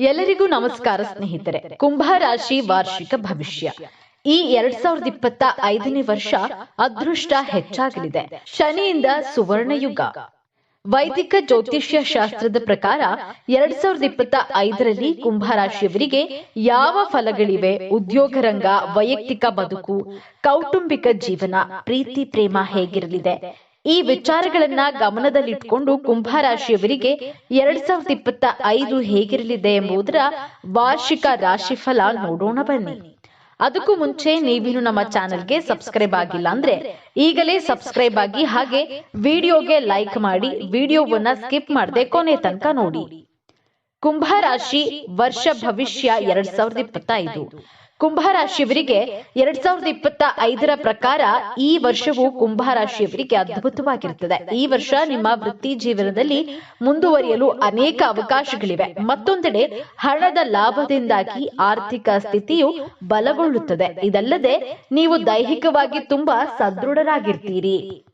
ಎಲ್ಲರಿಗೂ ನಮಸ್ಕಾರ, ಸ್ನೇಹಿತರೆ. ಕುಂಭ ರಾಶಿ ವಾರ್ಷಿಕ ಭವಿಷ್ಯ. ಈ ಎರಡ್ ಸಾವಿರದ ಇಪ್ಪತ್ತ ಐದನೇ ವರ್ಷ ಅದೃಷ್ಟ ಹೆಚ್ಚಾಗಲಿದೆ. ಶನಿಯಿಂದ ಸುವರ್ಣ ಯುಗ. ವೈದಿಕ ಜ್ಯೋತಿಷ್ಯ ಶಾಸ್ತ್ರದ ಪ್ರಕಾರ ಎರಡ್ ಸಾವಿರದ ಇಪ್ಪತ್ತ ಐದರಲ್ಲಿ ಕುಂಭ ರಾಶಿಯವರಿಗೆ ಯಾವ ಫಲಗಳಿವೆ? ಉದ್ಯೋಗ ರಂಗ, ವೈಯಕ್ತಿಕ ಬದುಕು, ಕೌಟುಂಬಿಕ ಜೀವನ, ಪ್ರೀತಿ, ಪ್ರೇಮ ಹೇಗಿರಲಿದೆ? ಈ ವಿಚಾರಗಳನ್ನ ಗಮನದಲ್ಲಿಟ್ಕೊಂಡು ಕುಂಭ ರಾಶಿಯವರಿಗೆ ಎರಡ್ ಸಾವಿರದ ಇಪ್ಪತ್ತ ಐದು ಹೇಗಿರಲಿದೆ ಎಂಬುದರ ವಾರ್ಷಿಕ ರಾಶಿಫಲ ನೋಡೋಣ ಬನ್ನಿ. ಅದಕ್ಕೂ ಮುಂಚೆ ನೀವಿನ್ನು ನಮ್ಮ ಚಾನೆಲ್ಗೆ ಸಬ್ಸ್ಕ್ರೈಬ್ ಆಗಿಲ್ಲ ಅಂದ್ರೆ ಈಗಲೇ ಸಬ್ಸ್ಕ್ರೈಬ್ ಆಗಿ ಹಾಗೆ ವಿಡಿಯೋಗೆ ಲೈಕ್ ಮಾಡಿ ವಿಡಿಯೋವನ್ನ ಸ್ಕಿಪ್ ಮಾಡದೆ ಕೊನೆ ತನಕ ನೋಡಿ. ಕುಂಭ ರಾಶಿ ವರ್ಷ ಭವಿಷ್ಯ ಎರಡ್ ಸಾವಿರದ ಇಪ್ಪತ್ತೈದು. ಕುಂಭ ರಾಶಿಯವರಿಗೆ ಎರಡ್ ಸಾವಿರದ ಇಪ್ಪತ್ತ ಐದರ ಪ್ರಕಾರ ಈ ವರ್ಷವು ಕುಂಭರಾಶಿಯವರಿಗೆ ಅದ್ಭುತವಾಗಿರುತ್ತದೆ. ಈ ವರ್ಷ ನಿಮ್ಮ ವೃತ್ತಿ ಜೀವನದಲ್ಲಿ ಮುಂದುವರಿಯಲು ಅನೇಕ ಅವಕಾಶಗಳಿವೆ. ಮತ್ತೊಂದೆಡೆ ಹಣದ ಲಾಭದಿಂದಾಗಿ ಆರ್ಥಿಕ ಸ್ಥಿತಿಯು ಬಲಗೊಳ್ಳುತ್ತದೆ. ಇದಲ್ಲದೆ ನೀವು ದೈಹಿಕವಾಗಿ ತುಂಬಾ ಸದೃಢರಾಗಿರ್ತೀರಿ.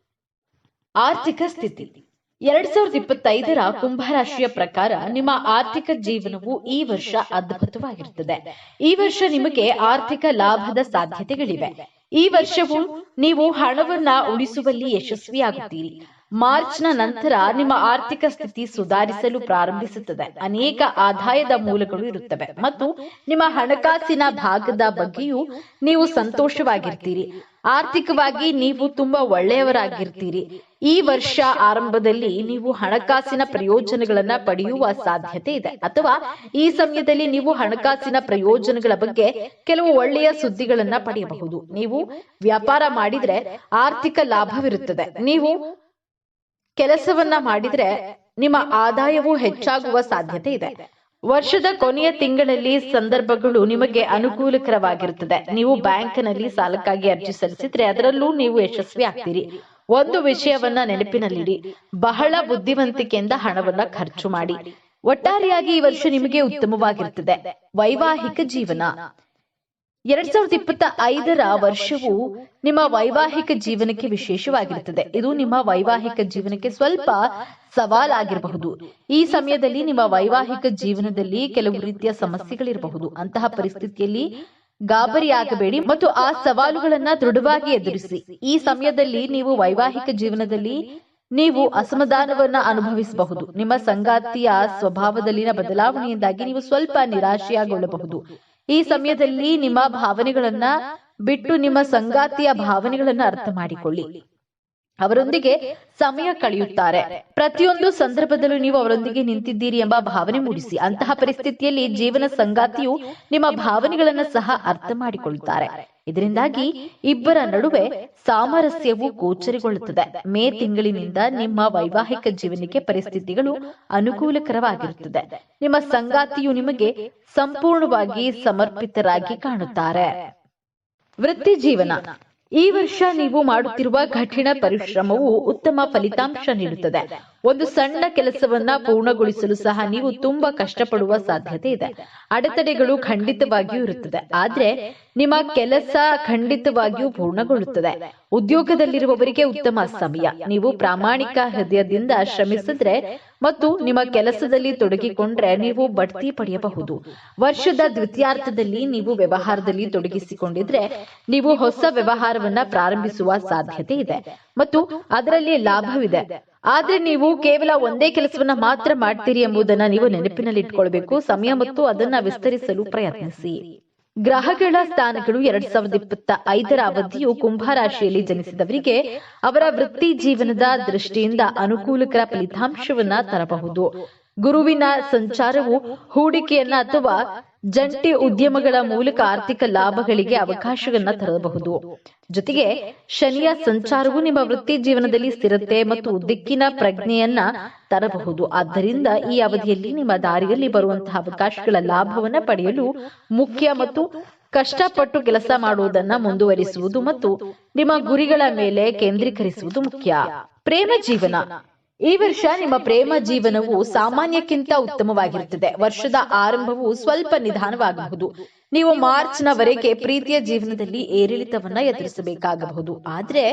ಆರ್ಥಿಕ ಸ್ಥಿತಿ. ಎರಡ್ ಸಾವಿರದ ಇಪ್ಪತ್ತೈದರ ಕುಂಭರಾಶಿಯ ಪ್ರಕಾರ ನಿಮ್ಮ ಆರ್ಥಿಕ ಜೀವನವು ಈ ವರ್ಷ ಅದ್ಭುತವಾಗಿರುತ್ತದೆ ಈ ವರ್ಷ ನಿಮಗೆ ಆರ್ಥಿಕ ಲಾಭದ ಸಾಧ್ಯತೆಗಳಿವೆ. ಈ ವರ್ಷವು ನೀವು ಹಣವನ್ನ ಉಳಿಸುವಲ್ಲಿ ಯಶಸ್ವಿಯಾಗುತ್ತೀರಿ. ಮಾರ್ಚ್ನ ನಂತರ ನಿಮ್ಮ ಆರ್ಥಿಕ ಸ್ಥಿತಿ ಸುಧಾರಿಸಲು ಪ್ರಾರಂಭಿಸುತ್ತದೆ. ಅನೇಕ ಆದಾಯದ ಮೂಲಗಳು ಇರುತ್ತವೆ ಮತ್ತು ನಿಮ್ಮ ಹಣಕಾಸಿನ ಭಾಗದ ಬಗ್ಗೆಯೂ ನೀವು ಸಂತೋಷವಾಗಿರ್ತೀರಿ. ಆರ್ಥಿಕವಾಗಿ ನೀವು ತುಂಬಾ ಒಳ್ಳೆಯವರಾಗಿರ್ತೀರಿ. ಈ ವರ್ಷ ಆರಂಭದಲ್ಲಿ ನೀವು ಹಣಕಾಸಿನ ಪ್ರಯೋಜನಗಳನ್ನ ಪಡೆಯುವ ಸಾಧ್ಯತೆ ಇದೆ. ಅಥವಾ ಈ ಸಮಯದಲ್ಲಿ ನೀವು ಹಣಕಾಸಿನ ಪ್ರಯೋಜನಗಳ ಬಗ್ಗೆ ಕೆಲವು ಒಳ್ಳೆಯ ಸುದ್ದಿಗಳನ್ನ ಪಡೆಯಬಹುದು. ನೀವು ವ್ಯಾಪಾರ ಮಾಡಿದ್ರೆ ಆರ್ಥಿಕ ಲಾಭವಿರುತ್ತದೆ. ನೀವು ಕೆಲಸವನ್ನ ಮಾಡಿದ್ರೆ ನಿಮ್ಮ ಆದಾಯವು ಹೆಚ್ಚಾಗುವ ಸಾಧ್ಯತೆ ಇದೆ. ವರ್ಷದ ಕೊನೆಯ ತಿಂಗಳಲ್ಲಿ ಸಂದರ್ಭಗಳು ನಿಮಗೆ ಅನುಕೂಲಕರವಾಗಿರುತ್ತದೆ. ನೀವು ಬ್ಯಾಂಕ್ನಲ್ಲಿ ಸಾಲಕ್ಕಾಗಿ ಅರ್ಜಿ ಸಲ್ಲಿಸಿದ್ರೆ ಅದರಲ್ಲೂ ನೀವು ಯಶಸ್ವಿ ಆಗ್ತೀರಿ. ಒಂದು ವಿಷಯವನ್ನ ನೆನಪಿನಲ್ಲಿಡಿ. ಬಹಳ ಬುದ್ಧಿವಂತಿಕೆಯಿಂದ ಹಣವನ್ನ ಖರ್ಚು ಮಾಡಿ. ಒಟ್ಟಾರೆಯಾಗಿ ಈ ವರ್ಷ ನಿಮಗೆ ಉತ್ತಮವಾಗಿರುತ್ತದೆ. ವೈವಾಹಿಕ ಜೀವನ. ಎರಡ್ ಸಾವಿರದ ಇಪ್ಪತ್ತ ಐದರ ವರ್ಷವು ನಿಮ್ಮ ವೈವಾಹಿಕ ಜೀವನಕ್ಕೆ ವಿಶೇಷವಾಗಿರುತ್ತದೆ. ಇದು ನಿಮ್ಮ ವೈವಾಹಿಕ ಜೀವನಕ್ಕೆ ಸ್ವಲ್ಪ ಸವಾಲಾಗಿರಬಹುದು. ಈ ಸಮಯದಲ್ಲಿ ನಿಮ್ಮ ವೈವಾಹಿಕ ಜೀವನದಲ್ಲಿ ಕೆಲವು ರೀತಿಯ ಸಮಸ್ಯೆಗಳಿರಬಹುದು. ಅಂತಹ ಪರಿಸ್ಥಿತಿಯಲ್ಲಿ ಗಾಬರಿಯಾಗಬೇಡಿ ಮತ್ತು ಆ ಸವಾಲುಗಳನ್ನ ದೃಢವಾಗಿ ಎದುರಿಸಿ. ಈ ಸಮಯದಲ್ಲಿ ನೀವು ವೈವಾಹಿಕ ಜೀವನದಲ್ಲಿ ನೀವು ಅಸಮಾಧಾನವನ್ನ ಅನುಭವಿಸಬಹುದು. ನಿಮ್ಮ ಸಂಗಾತಿಯ ಸ್ವಭಾವದಲ್ಲಿನ ಬದಲಾವಣೆಯಿಂದಾಗಿ ನೀವು ಸ್ವಲ್ಪ ನಿರಾಶೆಯಾಗೊಳ್ಳಬಹುದು. ಈ ಸಮಯದಲ್ಲಿ ನಿಮ್ಮ ಭಾವನೆಗಳನ್ನ ಬಿಟ್ಟು ನಿಮ್ಮ ಸಂಗಾತಿಯ ಭಾವನೆಗಳನ್ನ ಅರ್ಥ ಮಾಡಿಕೊಳ್ಳಿ. ಅವರೊಂದಿಗೆ ಸಮಯ ಕಳೆಯುತ್ತಾರೆ. ಪ್ರತಿಯೊಂದು ಸಂದರ್ಭದಲ್ಲೂ ನೀವು ಅವರೊಂದಿಗೆ ನಿಂತಿದ್ದೀರಿ ಎಂಬ ಭಾವನೆ ಮೂಡಿಸಿ. ಅಂತಹ ಪರಿಸ್ಥಿತಿಯಲ್ಲಿ ಜೀವನ ಸಂಗಾತಿಯು ನಿಮ್ಮ ಭಾವನೆಗಳನ್ನ ಸಹ ಅರ್ಥ ಮಾಡಿಕೊಳ್ಳುತ್ತಾರೆ ಇದರಿಂದಾಗಿ ಇಬ್ಬರ ನಡುವೆ ಸಾಮರಸ್ಯವು ಗೋಚರಿಗೊಳ್ಳುತ್ತದೆ. ಮೇ ತಿಂಗಳಿನಿಂದ ನಿಮ್ಮ ವೈವಾಹಿಕ ಜೀವನಕ್ಕೆ ಪರಿಸ್ಥಿತಿಗಳು ಅನುಕೂಲಕರವಾಗಿರುತ್ತದೆ. ನಿಮ್ಮ ಸಂಗಾತಿಯು ನಿಮಗೆ ಸಂಪೂರ್ಣವಾಗಿ ಸಮರ್ಪಿತರಾಗಿ ಕಾಣುತ್ತಾರೆ. ವೃತ್ತಿ ಜೀವನ. ಈ ವರ್ಷ ನೀವು ಮಾಡುತ್ತಿರುವ ಕಠಿಣ ಪರಿಶ್ರಮವು ಉತ್ತಮ ಫಲಿತಾಂಶ ನೀಡುತ್ತದೆ. ಒಂದು ಸಣ್ಣ ಕೆಲಸವನ್ನ ಪೂರ್ಣಗೊಳಿಸಲು ಸಹ ನೀವು ತುಂಬಾ ಕಷ್ಟಪಡುವ ಸಾಧ್ಯತೆ ಇದೆ. ಅಡೆತಡೆಗಳು ಖಂಡಿತವಾಗಿಯೂ ಇರುತ್ತದೆ. ಆದ್ರೆ ನಿಮ್ಮ ಕೆಲಸ ಖಂಡಿತವಾಗಿಯೂ ಪೂರ್ಣಗೊಳ್ಳುತ್ತದೆ. ಉದ್ಯೋಗದಲ್ಲಿರುವವರಿಗೆ ಉತ್ತಮ ಸಮಯ. ನೀವು ಪ್ರಾಮಾಣಿಕ ಹೃದಯದಿಂದ ಶ್ರಮಿಸಿದ್ರೆ ಮತ್ತು ನಿಮ್ಮ ಕೆಲಸದಲ್ಲಿ ತೊಡಗಿಕೊಂಡ್ರೆ ನೀವು ಬಡ್ತಿ ಪಡೆಯಬಹುದು. ವರ್ಷದ ದ್ವಿತೀಯಾರ್ಥದಲ್ಲಿ ನೀವು ವ್ಯವಹಾರದಲ್ಲಿ ತೊಡಗಿಸಿಕೊಂಡಿದ್ರೆ ನೀವು ಹೊಸ ವ್ಯವಹಾರವನ್ನ ಪ್ರಾರಂಭಿಸುವ ಸಾಧ್ಯತೆ ಇದೆ. ಮತ್ತು ಅದರಲ್ಲಿ ಲಾಭವಿದೆ. ಆದ್ರೆ ನೀವು ಕೇವಲ ಒಂದೇ ಕೆಲಸವನ್ನ ಮಾತ್ರ ಮಾಡ್ತೀರಿ ಎಂಬುದನ್ನ ನೀವು ನೆನಪಿನಲ್ಲಿ ಇಟ್ಕೊಳ್ಬೇಕು ಸಮಯ ಮತ್ತು ಅದನ್ನ ವಿಸ್ತರಿಸಲು ಪ್ರಯತ್ನಿಸಿ. ಗ್ರಹಗಳ ಸ್ಥಾನಗಳು ಎರಡ್ ಸಾವಿರದ ಇಪ್ಪತ್ತ ಐದರ ಅವಧಿಯು ಕುಂಭ ರಾಶಿಯಲ್ಲಿ ಜನಿಸಿದವರಿಗೆ ಅವರ ವೃತ್ತಿ ಜೀವನದ ದೃಷ್ಟಿಯಿಂದ ಅನುಕೂಲಕರ ಫಲಿತಾಂಶವನ್ನ ತರಬಹುದು. ಗುರುವಿನ ಸಂಚಾರವು ಹೂಡಿಕೆಯನ್ನ ಅಥವಾ ಜಂಟಿ ಉದ್ಯಮಗಳ ಮೂಲಕ ಆರ್ಥಿಕ ಲಾಭಗಳಿಗೆ ಅವಕಾಶಗಳನ್ನ ತರಬಹುದು. ಜೊತೆಗೆ ಶನಿಯ ಸಂಚಾರವು ನಿಮ್ಮ ವೃತ್ತಿ ಜೀವನದಲ್ಲಿ ಸ್ಥಿರತೆ ಮತ್ತು ದಿಕ್ಕಿನ ಪ್ರಜ್ಞೆಯನ್ನ ತರಬಹುದು. ಆದ್ದರಿಂದ ಈ ಅವಧಿಯಲ್ಲಿ ನಿಮ್ಮ ದಾರಿಯಲ್ಲಿ ಬರುವಂತಹ ಅವಕಾಶಗಳ ಲಾಭವನ್ನ ಪಡೆಯಲು ಮುಖ್ಯ ಮತ್ತು ಕಷ್ಟಪಟ್ಟು ಕೆಲಸ ಮಾಡುವುದನ್ನ ಮುಂದುವರಿಸುವುದು ಮತ್ತು ನಿಮ್ಮ ಗುರಿಗಳ ಮೇಲೆ ಕೇಂದ್ರೀಕರಿಸುವುದು ಮುಖ್ಯ. ಪ್ರೇಮ ಜೀವನ. ಈ ವರ್ಷ ನಿಮ್ಮ ಪ್ರೇಮ ಜೀವನವು ಸಾಮಾನ್ಯಕ್ಕಿಂತ ಉತ್ತಮವಾಗಿರುತ್ತದೆ. ವರ್ಷದ ಆರಂಭವು ಸ್ವಲ್ಪ ನಿಧಾನವಾಗಬಹುದು. ನೀವು ಮಾರ್ಚ್ ನವರೆಗೆ ಪ್ರೀತಿಯ ಜೀವನದಲ್ಲಿ ಏರಿಳಿತವನ್ನ ಎದುರಿಸಬೇಕಾಗಬಹುದು. ಆದ್ರೆ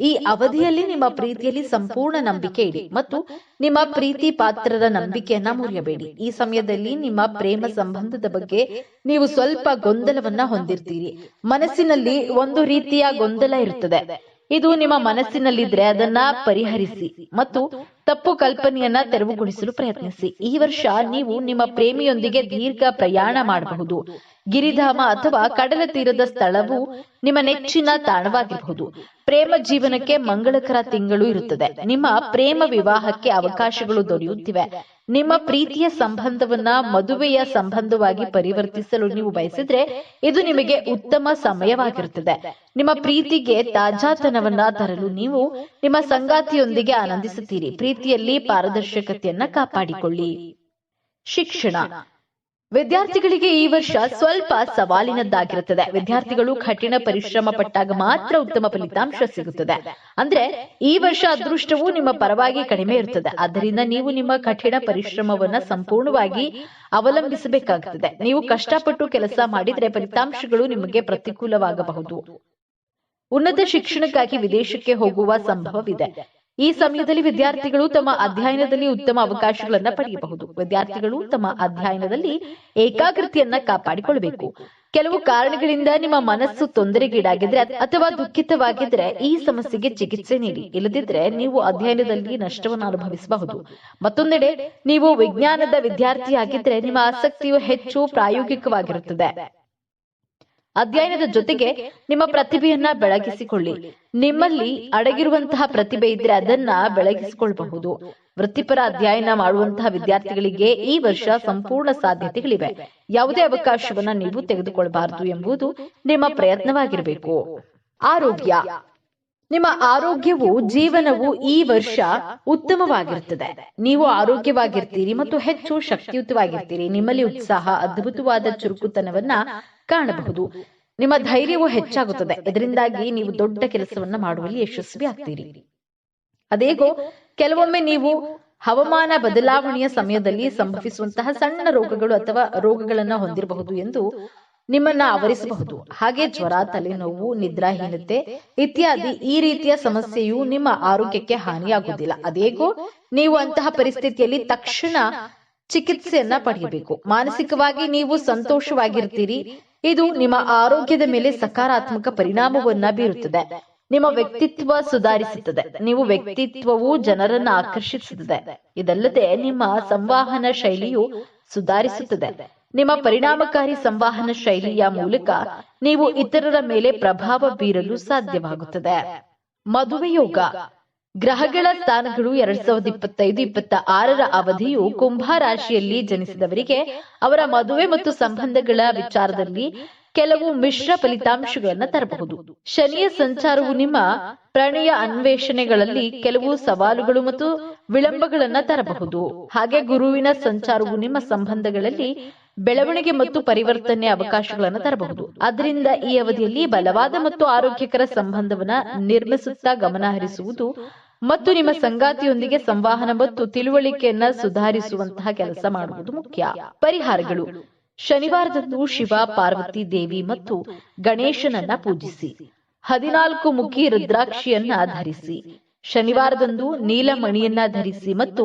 ಈ ಅವಧಿಯಲ್ಲಿ ನಿಮ್ಮ ಪ್ರೀತಿಯಲ್ಲಿ ಸಂಪೂರ್ಣ ನಂಬಿಕೆ ಇಡಿ ಮತ್ತು ನಿಮ್ಮ ಪ್ರೀತಿ ಪಾತ್ರರ ನಂಬಿಕೆಯನ್ನ ಮುರಿಯಬೇಡಿ. ಈ ಸಮಯದಲ್ಲಿ ನಿಮ್ಮ ಪ್ರೇಮ ಸಂಬಂಧದ ಬಗ್ಗೆ ನೀವು ಸ್ವಲ್ಪ ಗೊಂದಲವನ್ನ ಹೊಂದಿರ್ತೀರಿ. ಮನಸ್ಸಿನಲ್ಲಿ ಒಂದು ರೀತಿಯ ಗೊಂದಲ ಇರುತ್ತದೆ ಇದು ನಿಮ್ಮ ಮನಸ್ಸಿನಲ್ಲಿದ್ರೆ ಅದನ್ನ ಪರಿಹರಿಸಿ ಮತ್ತು ತಪ್ಪು ಕಲ್ಪನೆಯನ್ನ ತೆರವುಗೊಳಿಸಲು ಪ್ರಯತ್ನಿಸಿ. ಈ ವರ್ಷ ನೀವು ನಿಮ್ಮ ಪ್ರೇಮಿಯೊಂದಿಗೆ ದೀರ್ಘ ಪ್ರಯಾಣ ಮಾಡಬಹುದು. ಗಿರಿಧಾಮ ಅಥವಾ ಕಡಲ ತೀರದ ಸ್ಥಳವು ನಿಮ್ಮ ನೆಚ್ಚಿನ ತಾಣವಾಗಿರಬಹುದು. ಪ್ರೇಮ ಜೀವನಕ್ಕೆ ಮಂಗಳಕರ ತಿಂಗಳು ಇರುತ್ತದೆ. ನಿಮ್ಮ ಪ್ರೇಮ ವಿವಾಹಕ್ಕೆ ಅವಕಾಶಗಳು ದೊರೆಯುತ್ತಿವೆ. ನಿಮ್ಮ ಪ್ರೀತಿಯ ಸಂಬಂಧವನ್ನ ಮದುವೆಯ ಸಂಬಂಧವಾಗಿ ಪರಿವರ್ತಿಸಲು ನೀವು ಬಯಸಿದ್ರೆ ಇದು ನಿಮಗೆ ಉತ್ತಮ ಸಮಯವಾಗಿರುತ್ತದೆ. ನಿಮ್ಮ ಪ್ರೀತಿಗೆ ತಾಜಾತನವನ್ನ ತರಲು ನೀವು ನಿಮ್ಮ ಸಂಗಾತಿಯೊಂದಿಗೆ ಆನಂದಿಸುತ್ತೀರಿ. ಪ್ರೀತಿಯಲ್ಲಿ ಪಾರದರ್ಶಕತೆಯನ್ನ ಕಾಪಾಡಿಕೊಳ್ಳಿ. ಶಿಕ್ಷಣ. ವಿದ್ಯಾರ್ಥಿಗಳಿಗೆ ಈ ವರ್ಷ ಸ್ವಲ್ಪ ಸವಾಲಿನದ್ದಾಗಿರುತ್ತದೆ. ವಿದ್ಯಾರ್ಥಿಗಳು ಕಠಿಣ ಪರಿಶ್ರಮ ಪಟ್ಟಾಗ ಮಾತ್ರ ಉತ್ತಮ ಫಲಿತಾಂಶ ಸಿಗುತ್ತದೆ. ಅಂದ್ರೆ ಈ ವರ್ಷ ಅದೃಷ್ಟವು ನಿಮ್ಮ ಪರವಾಗಿ ಕಡಿಮೆ ಇರುತ್ತದೆ ಆದ್ದರಿಂದ ನೀವು ನಿಮ್ಮ ಕಠಿಣ ಪರಿಶ್ರಮವನ್ನ ಸಂಪೂರ್ಣವಾಗಿ ಅವಲಂಬಿಸಬೇಕಾಗುತ್ತದೆ ನೀವು ಕಷ್ಟಪಟ್ಟು ಕೆಲಸ ಮಾಡಿದ್ರೆ ಫಲಿತಾಂಶಗಳು ನಿಮಗೆ ಪ್ರತಿಕೂಲವಾಗಬಹುದು. ಉನ್ನತ ಶಿಕ್ಷಣಕ್ಕಾಗಿ ವಿದೇಶಕ್ಕೆ ಹೋಗುವ ಸಂಭವವಿದೆ. ಈ ಸಮಯದಲ್ಲಿ ವಿದ್ಯಾರ್ಥಿಗಳು ತಮ್ಮ ಅಧ್ಯಯನದಲ್ಲಿ ಉತ್ತಮ ಅವಕಾಶಗಳನ್ನ ಪಡೆಯಬಹುದು. ವಿದ್ಯಾರ್ಥಿಗಳು ತಮ್ಮ ಅಧ್ಯಯನದಲ್ಲಿ ಏಕಾಗ್ರತೆಯನ್ನ ಕಾಪಾಡಿಕೊಳ್ಳಬೇಕು ಕೆಲವು ಕಾರಣಗಳಿಂದ ನಿಮ್ಮ ಮನಸ್ಸು ತೊಂದರೆಗೀಡಾಗಿದ್ರೆ ಅಥವಾ ದುಃಖಿತವಾಗಿದ್ರೆ ಈ ಸಮಸ್ಯೆಗೆ ಚಿಕಿತ್ಸೆ ನೀಡಿ. ಇಲ್ಲದಿದ್ರೆ ನೀವು ಅಧ್ಯಯನದಲ್ಲಿ ನಷ್ಟವನ್ನು ಅನುಭವಿಸಬಹುದು. ಮತ್ತೊಂದೆಡೆ, ನೀವು ವಿಜ್ಞಾನದ ವಿದ್ಯಾರ್ಥಿಯಾಗಿದ್ರೆ ನಿಮ್ಮ ಆಸಕ್ತಿಯು ಹೆಚ್ಚು ಪ್ರಾಯೋಗಿಕವಾಗಿರುತ್ತದೆ. ಅಧ್ಯಯನದ ಜೊತೆಗೆ ನಿಮ್ಮ ಪ್ರತಿಭೆಯನ್ನ ಬೆಳಗಿಸಿಕೊಳ್ಳಿ. ನಿಮ್ಮಲ್ಲಿ ಅಡಗಿರುವಂತಹ ಪ್ರತಿಭೆ ಇದ್ರೆ ಅದನ್ನ ಬೆಳಗಿಸಿಕೊಳ್ಳಬಹುದು ವೃತ್ತಿಪರ ಅಧ್ಯಯನ ಮಾಡುವಂತಹ ವಿದ್ಯಾರ್ಥಿಗಳಿಗೆ ಈ ವರ್ಷ ಸಂಪೂರ್ಣ ಸಾಧ್ಯತೆಗಳಿವೆ. ಯಾವುದೇ ಅವಕಾಶವನ್ನ ನೀವು ತೆಗೆದುಕೊಳ್ಳಬಾರದು ಎಂಬುದು ನಿಮ್ಮ ಪ್ರಯತ್ನವಾಗಿರಬೇಕು. ಆರೋಗ್ಯ. ನಿಮ್ಮ ಆರೋಗ್ಯವು ಜೀವನವು ಈ ವರ್ಷ ಉತ್ತಮವಾಗಿರುತ್ತದೆ. ನೀವು ಆರೋಗ್ಯವಾಗಿರ್ತೀರಿ ಮತ್ತು ಹೆಚ್ಚು ಶಕ್ತಿಯುತವಾಗಿರ್ತೀರಿ. ನಿಮ್ಮಲ್ಲಿ ಉತ್ಸಾಹ ಅದ್ಭುತವಾದ ಚುರುಕುತನವನ್ನ ಕಾಣಬಹುದು. ನಿಮ್ಮ ಧೈರ್ಯವು ಹೆಚ್ಚಾಗುತ್ತದೆ. ಇದರಿಂದಾಗಿ ನೀವು ದೊಡ್ಡ ಕೆಲಸವನ್ನ ಮಾಡುವಲ್ಲಿ ಯಶಸ್ವಿ ಆಗ್ತೀರಿ. ಅದೇಗೋ ಕೆಲವೊಮ್ಮೆ ನೀವು ಹವಾಮಾನ ಬದಲಾವಣೆಯ ಸಮಯದಲ್ಲಿ ಸಂಭವಿಸುವಂತಹ ಸಣ್ಣ ರೋಗಗಳು ಅಥವಾ ರೋಗಗಳನ್ನ ಹೊಂದಿರಬಹುದು ಎಂದು ನಿಮ್ಮನ್ನ ಆವರಿಸಬಹುದು. ಹಾಗೆ ಜ್ವರ, ತಲೆನೋವು, ನಿದ್ರಾಹೀನತೆ ಇತ್ಯಾದಿ ಈ ರೀತಿಯ ಸಮಸ್ಯೆಯು ನಿಮ್ಮ ಆರೋಗ್ಯಕ್ಕೆ ಹಾನಿಯಾಗುವುದಿಲ್ಲ. ಅದೇಗೋ, ನೀವು ಅಂತಹ ಪರಿಸ್ಥಿತಿಯಲ್ಲಿ ತಕ್ಷಣ ಚಿಕಿತ್ಸೆಯನ್ನ ಪಡೆಯಬೇಕು. ಮಾನಸಿಕವಾಗಿ ನೀವು ಸಂತೋಷವಾಗಿರ್ತೀರಿ. ಇದು ನಿಮ್ಮ ಆರೋಗ್ಯದ ಮೇಲೆ ಸಕಾರಾತ್ಮಕ ಪರಿಣಾಮವನ್ನ ಬೀರುತ್ತದೆ. ನಿಮ್ಮ ವ್ಯಕ್ತಿತ್ವ ಸುಧಾರಿಸುತ್ತದೆ. ನೀವು ವ್ಯಕ್ತಿತ್ವವು ಜನರನ್ನ ಆಕರ್ಷಿಸುತ್ತದೆ. ಇದಲ್ಲದೆ ನಿಮ್ಮ ಸಂವಹನ ಶೈಲಿಯು ಸುಧಾರಿಸುತ್ತದೆ. ನಿಮ್ಮ ಪರಿಣಾಮಕಾರಿ ಸಂವಹನ ಶೈಲಿಯ ಮೂಲಕ ನೀವು ಇತರರ ಮೇಲೆ ಪ್ರಭಾವ ಬೀರಲು ಸಾಧ್ಯವಾಗುತ್ತದೆ. ಮದುವೆ ಯೋಗ. ಗ್ರಹಗಳ ಸ್ಥಾನಗಳು ಎರಡ್ ಸಾವಿರದ ಇಪ್ಪತ್ತೈದು ಇಪ್ಪತ್ತ ಆರರ ಅವಧಿಯು ಕುಂಭ ರಾಶಿಯಲ್ಲಿ ಜನಿಸಿದವರಿಗೆ ಅವರ ಮದುವೆ ಮತ್ತು ಸಂಬಂಧಗಳ ವಿಚಾರದಲ್ಲಿ ಕೆಲವು ಮಿಶ್ರ ಫಲಿತಾಂಶಗಳನ್ನು ತರಬಹುದು. ಶನಿಯ ಸಂಚಾರವು ನಿಮ್ಮ ಪ್ರಣಯ ಅನ್ವೇಷಣೆಗಳಲ್ಲಿ ಕೆಲವು ಸವಾಲುಗಳು ಮತ್ತು ವಿಳಂಬಗಳನ್ನ ತರಬಹುದು. ಹಾಗೆ ಗುರುವಿನ ಸಂಚಾರವು ನಿಮ್ಮ ಸಂಬಂಧಗಳಲ್ಲಿ ಬೆಳವಣಿಗೆ ಮತ್ತು ಪರಿವರ್ತನೆ ಅವಕಾಶಗಳನ್ನು ತರಬಹುದು. ಅದರಿಂದ ಈ ಅವಧಿಯಲ್ಲಿ ಬಲವಾದ ಮತ್ತು ಆರೋಗ್ಯಕರ ಸಂಬಂಧವನ್ನ ನಿರ್ಮಿಸುತ್ತಾ ಗಮನ ಹರಿಸುವುದು ಮತ್ತು ನಿಮ್ಮ ಸಂಗಾತಿಯೊಂದಿಗೆ ಸಂವಹನ ಮತ್ತು ತಿಳುವಳಿಕೆಯನ್ನ ಸುಧಾರಿಸುವಂತಹ ಕೆಲಸ ಮಾಡುವುದು ಮುಖ್ಯ. ಪರಿಹಾರಗಳು. ಶನಿವಾರದಂದು ಶಿವ ಪಾರ್ವತಿ ದೇವಿ ಮತ್ತು ಗಣೇಶನನ್ನ ಪೂಜಿಸಿ. ಹದಿನಾಲ್ಕು ಮುಖಿ ರುದ್ರಾಕ್ಷಿಯನ್ನ ಧರಿಸಿ. ಶನಿವಾರದಂದು ನೀಲಮಣಿಯನ್ನ ಧರಿಸಿ ಮತ್ತು